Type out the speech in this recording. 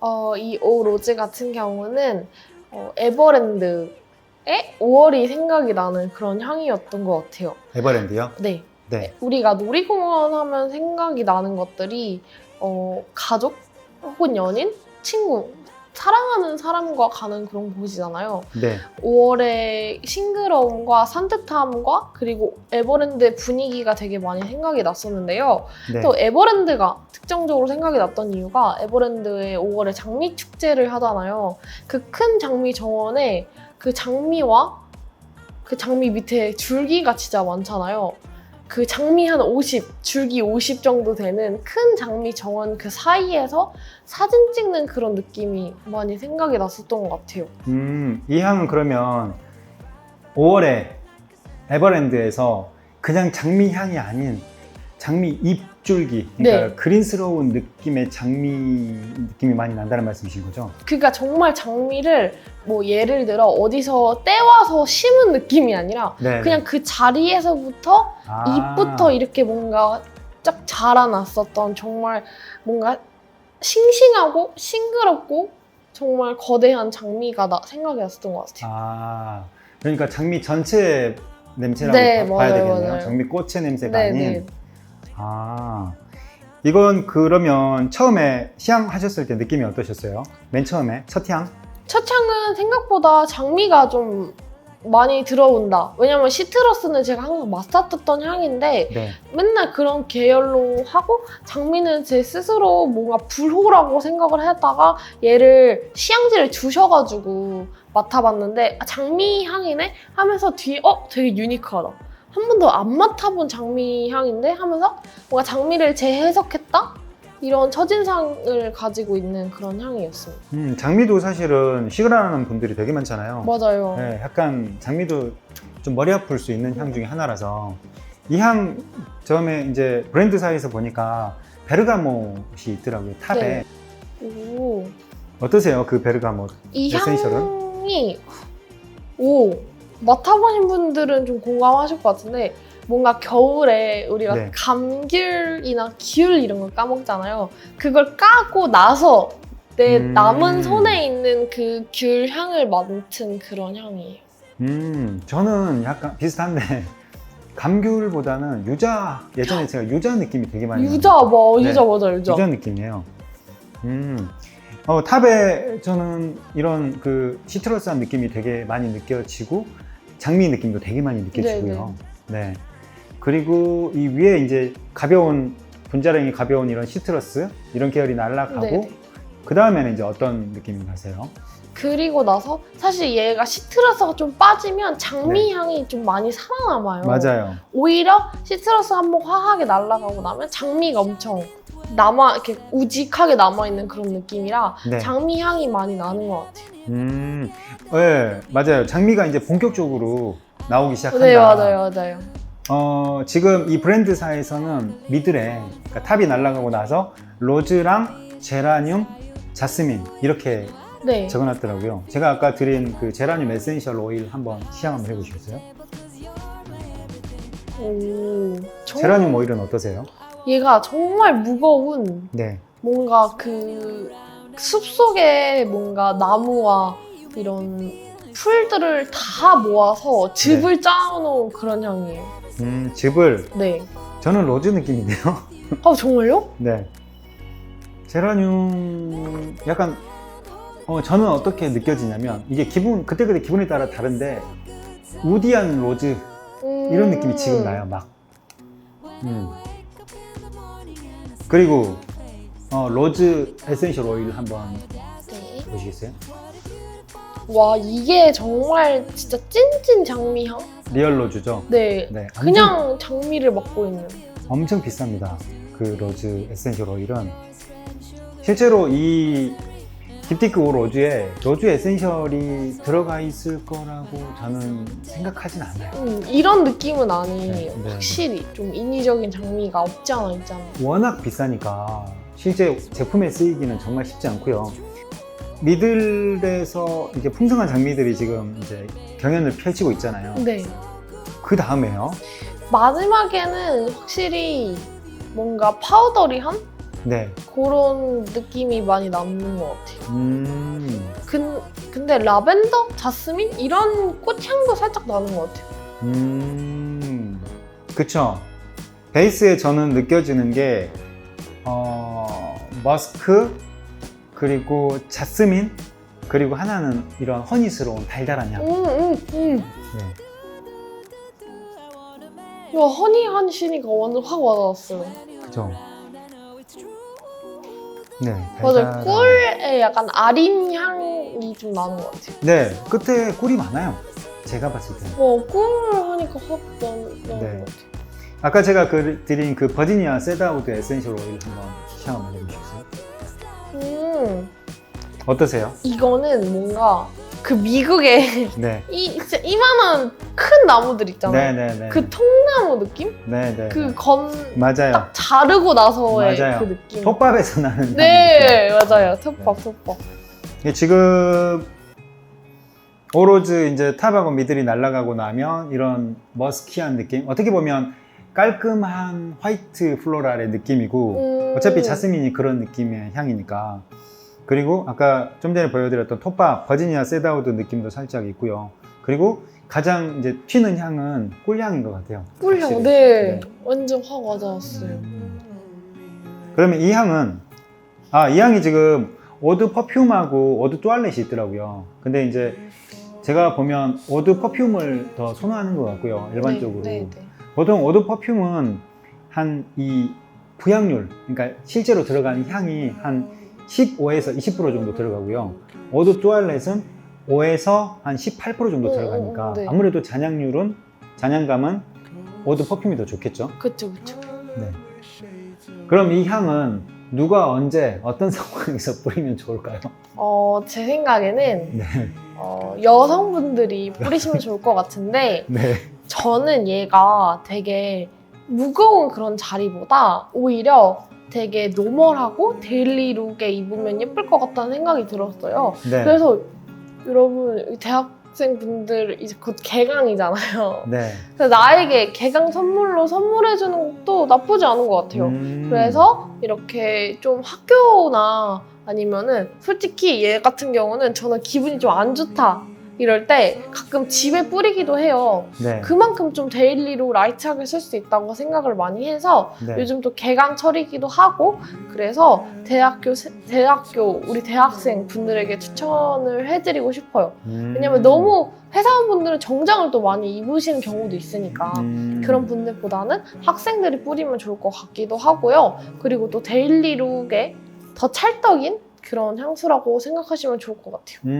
어, 이 오 로즈 같은 경우는 어, 에버랜드의 5월이 생각이 나는 그런 향이었던 것 같아요. 에버랜드요? 네. 네. 우리가 놀이공원 하면 생각이 나는 것들이 어, 가족 혹은 연인, 친구, 사랑하는 사람과 가는 그런 곳이잖아요. 네. 5월의 싱그러움과 산뜻함과 그리고 에버랜드의 분위기가 되게 많이 생각이 났었는데요. 네. 또 에버랜드가 특정적으로 생각이 났던 이유가 에버랜드의 5월에 장미 축제를 하잖아요. 그 큰 장미 정원에 그 장미와 그 장미 밑에 줄기가 진짜 많잖아요. 그 장미 한 50, 줄기 50 정도 되는 큰 장미 정원 그 사이에서 사진 찍는 그런 느낌이 많이 생각이 났었던 것 같아요. 음, 이 향은 그러면 5월에 에버랜드에서 그냥 장미 향이 아닌 장미 잎줄기, 그러니까 네. 그린스러운 느낌의 장미 느낌이 많이 난다는 말씀이신 거죠? 그러니까 정말 장미를 뭐 예를 들어 어디서 떼와서 심은 느낌이 아니라 네. 그냥 그 자리에서부터 아. 잎부터 이렇게 뭔가 쫙 자라났었던 정말 뭔가 싱싱하고 싱그럽고 정말 거대한 장미가 나 생각이 났었던 것 같아요. 아, 그러니까 장미 전체 냄새라고 네, 봐- 맞아요, 되겠네요. 맞아요. 장미 꽃의 냄새가 네, 아닌. 네. 아, 이건 그러면 처음에 시향 하셨을 때 느낌이 어떠셨어요? 맨 처음에 첫 향? 첫 향은 생각보다 장미가 좀 많이 들어온다. 왜냐면 시트러스는 제가 항상 맡았던 향인데 네. 맨날 그런 계열로 하고 장미는 제 스스로 뭔가 불호라고 생각을 했다가 얘를 시향지를 주셔가지고 맡아봤는데 아, 장미 향이네 하면서 뒤에 어 되게 유니크하다 한 번도 안 맡아본 장미 향인데 하면서 뭔가 장미를 재해석했다 이런 첫인상을 가지고 있는 그런 향이었습니다 음, 장미도 사실은 시그라는 분들이 되게 많잖아요. 맞아요 네, 약간 장미도 좀 머리 아플 수 있는 향 중에 하나라서 이 향 처음에 이제 브랜드사에서 보니까 베르가못이 있더라고요 탑에 네. 오. 어떠세요 그 베르가못? 이 에센셜은? 향이 오 맡아보신 분들은 좀 공감하실 것 같은데 뭔가 겨울에 우리가 네. 감귤이나 귤 이런 걸 까먹잖아요. 그걸 까고 나서 내 음. 남은 손에 있는 그 귤 향을 맡은 그런 향이에요. 음 저는 약간 비슷한데 감귤보다는 유자 예전에 제가 유자 느낌이 되게 많이 유자 나요. 뭐 네. 유자 맞아 유자. 유자 느낌이에요. 음. 어, 탑에 저는 이런 그 시트러스한 느낌이 되게 많이 느껴지고 장미 느낌도 되게 많이 느껴지고요. 네. 그리고 이 위에 이제 가벼운 분자량이 가벼운 이런 시트러스 이런 계열이 날아가고 네네. 그 다음에는 이제 어떤 느낌이 가세요? 그리고 나서 사실 얘가 시트러스가 좀 빠지면 장미 향이 좀 많이 살아남아요. 네. 맞아요. 오히려 시트러스 한 번 화하게 날아가고 나면 장미가 엄청 남아 이렇게 우직하게 남아 있는 그런 느낌이라 네. 장미 향이 많이 나는 것 같아요. 음, 네, 맞아요. 장미가 이제 본격적으로 나오기 시작한다. 네 맞아요 맞아요. 어, 지금 이 브랜드사에서는 미들에 그러니까 탑이 날아가고 나서 로즈랑 제라늄, 자스민 이렇게 네. 적어놨더라고요. 제가 아까 드린 그 제라늄 에센셜 오일 한번 시향 한번 해보시겠어요? 오. 정- 제라늄 오일은 어떠세요? 얘가 정말 무거운 네. 뭔가 그 숲속에 뭔가 나무와 이런 풀들을 다 모아서 즙을 네. 짜놓은 그런 향이에요. 음, 즙을 네. 저는 로즈 느낌인데요. 아 정말요? 네. 제라늄 약간 어, 저는 어떻게 느껴지냐면 이게 기분 그때그때 기분에 따라 다른데 우디한 로즈 이런 느낌이 지금 나요 막. 음. 그리고 어, 로즈 에센셜 오일 한번 네. 보시겠어요? 와 이게 정말 진짜 찐찐 장미향? 리얼 로즈죠. 네. 네. 그냥 장미를 맡고 있는. 엄청 비쌉니다. 그 로즈 에센셜 오일은 실제로 이 딥티크 오 로즈에 로즈 에센셜이 들어가 있을 거라고 저는 생각하진 않아요. 음, 이런 느낌은 아니에요. 네, 네, 확실히 좀 인위적인 장미가 없지 않아 있잖아요. 워낙 비싸니까 실제 제품에 쓰이기는 정말 쉽지 않고요. 미들에서 이제 풍성한 장미들이 지금 이제 경연을 펼치고 있잖아요. 네. 그 다음에요. 마지막에는 확실히 뭔가 파우더리한 네. 그런 느낌이 많이 남는 것 같아요. 음. 근, 근데 라벤더, 자스민 이런 꽃향도 살짝 나는 것 같아요. 음. 그쵸. 베이스에 저는 느껴지는 게, 어, 머스크, 그리고 자스민, 그리고 하나는 이런 허니스러운 달달한 향. 음, 음, 음. 네. 와 허니한 시니까 완전 확 와닿았어요. 그죠. 네. 맞아요. 달달한- 꿀에 약간 아린 향이 좀 나는 것 같아요. 네. 끝에 꿀이 많아요. 제가 봤을 때는. 와, 꿀을 하니까 확 나는, 나는 네. 것 같아요. 아까 제가 그 드린 그 버지니아 세다우드 에센셜 오일 한번 시향 한번 해보셨어요? 음, 어떠세요? 이거는 뭔가 그 미국의 네. 이 진짜 이만한 큰 나무들 있잖아요. 네네네. 그 통나무 느낌? 네네. 그건딱 맞아요. 자르고 나서의 맞아요. 그 느낌. 톱밥에서 나는 향 네, 맞아요. 톱밥, 톱밥. 이게 지금 오로즈 이제 탑하고 미들이 날아가고 나면 이런 머스키한 느낌 어떻게 보면 깔끔한 화이트 플로랄의 느낌이고 음. 어차피 자스민이 그런 느낌의 향이니까 그리고 아까 좀 전에 보여드렸던 톱밥 버지니아 세다우드 느낌도 살짝 있고요 그리고 가장 이제 튀는 향은 꿀향인 것 같아요 꿀향, 확실히. 네. 완전 확 와닿았어요. 음. 그러면 이 향은 아 이 향이 지금 오드 퍼퓸하고 오드 뚜알렛이 있더라고요. 근데 이제 제가 보면 오드 퍼퓸을 더 선호하는 것 같고요. 일반적으로 네, 네, 네. 보통 오드 퍼퓸은 한 이 부향률 그러니까 실제로 들어가는 향이 한 15에서 20% 정도 들어가고요. 오드 뚜알렛은 5에서 한 18% 정도 음, 들어가니까 음, 네. 아무래도 잔향률은 잔향감은 오드 퍼퓸이 더 좋겠죠. 그쵸, 그쵸. 네. 그럼 이 향은 누가 언제 어떤 상황에서 뿌리면 좋을까요? 어, 제 생각에는 네. 어, 여성분들이 뿌리시면 좋을 것 같은데 네. 저는 얘가 되게 무거운 그런 자리보다 오히려 되게 노멀하고 데일리룩에 입으면 예쁠 것 같다는 생각이 들었어요. 네. 그래서 여러분 대학생분들 이제 곧 개강이잖아요. 네. 그래서 나에게 개강 선물로 선물해주는 것도 나쁘지 않은 것 같아요. 음. 그래서 이렇게 좀 학교나 아니면은 솔직히 얘 같은 경우는 저는 기분이 좀 안 좋다 이럴 때 가끔 집에 뿌리기도 해요. 네. 그만큼 좀 데일리로 라이트하게 쓸 수 있다고 생각을 많이 해서 네. 요즘 또 개강철이기도 하고 그래서 대학교 세- 대학교 우리 대학생 분들에게 추천을 해드리고 싶어요. 음. 왜냐면 너무 회사원분들은 정장을 또 많이 입으시는 경우도 있으니까 음. 그런 분들보다는 학생들이 뿌리면 좋을 것 같기도 하고요. 그리고 또 데일리룩에 더 찰떡인 그런 향수라고 생각하시면 좋을 것 같아요.